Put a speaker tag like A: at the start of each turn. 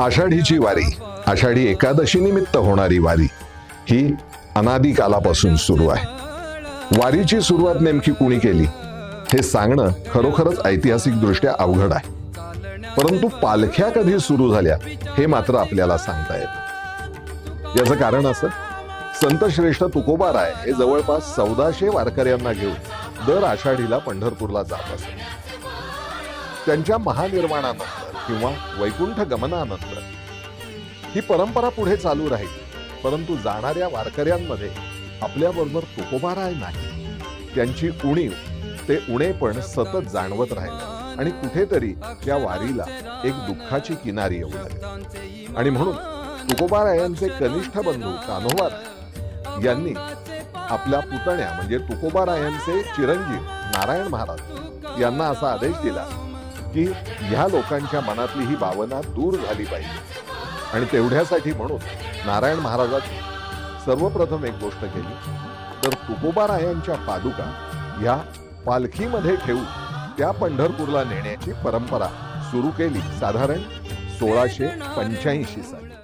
A: आषाढीची वारी आषाढी एकादशी निमित्त होणारी वारी ही अनादी कालापासून सुरू आहे. वारीची सुरुवात नेमकी कुणी केली हे सांगणं खरोखरच ऐतिहासिक दृष्ट्या अवघड आहे. परंतु पालख्या कधी सुरू झाल्या हे मात्र आपल्याला सांगता येतं. याचं कारण असं संत श्रेष्ठ तुकोबाराय हे जवळपास चौदाशे वारकऱ्यांना घेऊन दर आषाढीला पंढरपूरला जात असत. त्यांच्या महानिर्वाणानंतर किंवा वैकुंठ गमनानंतर ही परंपरा पुढे चालू राहील परंतु जाणाऱ्या वारकऱ्यांमध्ये आपल्याबरोबर तुकोबाराय नाही. त्यांची उणीव ते उणेपण सतत जाणवत राहिलं आणि कुठेतरी त्या वारीला एक दुःखाची किनारी येऊ लागली. आणि म्हणून तुकोबारायांचे कनिष्ठ बंधू कान्होवार यांनी आपल्या पुतण्या म्हणजे तुकोबारायांचे चिरंजीव नारायण महाराज यांना असा आदेश दिला की ह्या लोकांच्या मनातली ही भावना दूर झाली पाहिजे. आणि तेवढ्यासाठी म्हणून नारायण महाराजांनी सर्वप्रथम एक गोष्ट केली. तर तुकोबारायांच्या पादुका ह्या पालखीमध्ये ठेवून त्या पंढरपूरला नेण्याची परंपरा सुरू केली. साधारण सोळाशे पंच्याऐंशी साली.